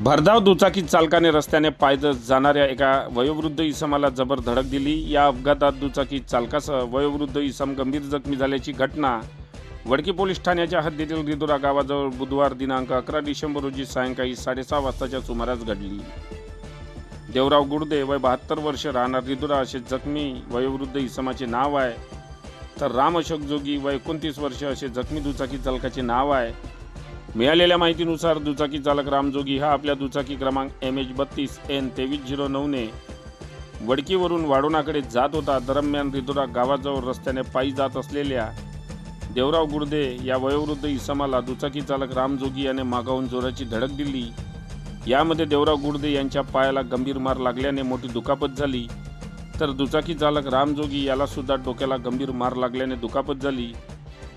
भरधाव दुचाकी चालकाने रस्त्याने पायदळ जाणाऱ्या एका वयोवृद्ध इसमाला जबर धडक दिली. या अपघातात दुचाकी चालकासह वयोवृद्ध इसम गंभीर जखमी झाल्याची घटना वडकी पोलीस ठाण्याच्या हद्दीतील रिदुरा गावाजवळ बुधवार दिनांक अकरा डिसेंबर रोजी सायंकाळी साडेसहा वाजताच्या सुमारास घडली. देवराव गुडदे वय बहात्तर वर्ष राहणार रिदुरा असे जखमी वयोवृद्ध इसमाचे नाव आहे. तर राम अशोक जोगी वय एकोणतीस वर्ष असे जखमी दुचाकी चालकाचे नाव आहे. मिळालेल्या माहितीनुसार दुचाकी चालक रामजोगी हा आपल्या दुचाकी क्रमांक एम एच बत्तीस एन तेवीस झिरो नऊने वडकीवरून वाडोणाकडे जात होता. दरम्यान रिदुरा गावाजवळ रस्त्याने पायी जात असलेल्या देवराव गुर्दे या वयोवृद्ध इसमाला दुचाकी चालक रामजोगी याने मागाहून जोराची धडक दिली. यामध्ये देवराव गुर्दे यांच्या पायाला गंभीर मार लागल्याने मोठी दुखापत झाली. तर दुचाकी चालक रामजोगी याला सुद्धा डोक्याला गंभीर मार लागल्याने दुखापत झाली.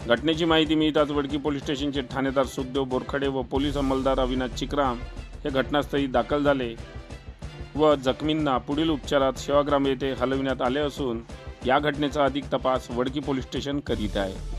घटनेची माहिती मिळताच वडकी पोलीस स्टेशनचे ठाणेदार सुखदेव बोरखडे व पोलीस अंमलदार अविनाश चिकराम हे घटनास्थळी दाखल झाले व जखमींना पुढील उपचारात सेवाग्राम येथे हलविण्यात आले असून या घटनेचा अधिक तपास वडकी पोलीस स्टेशन करीत आहे.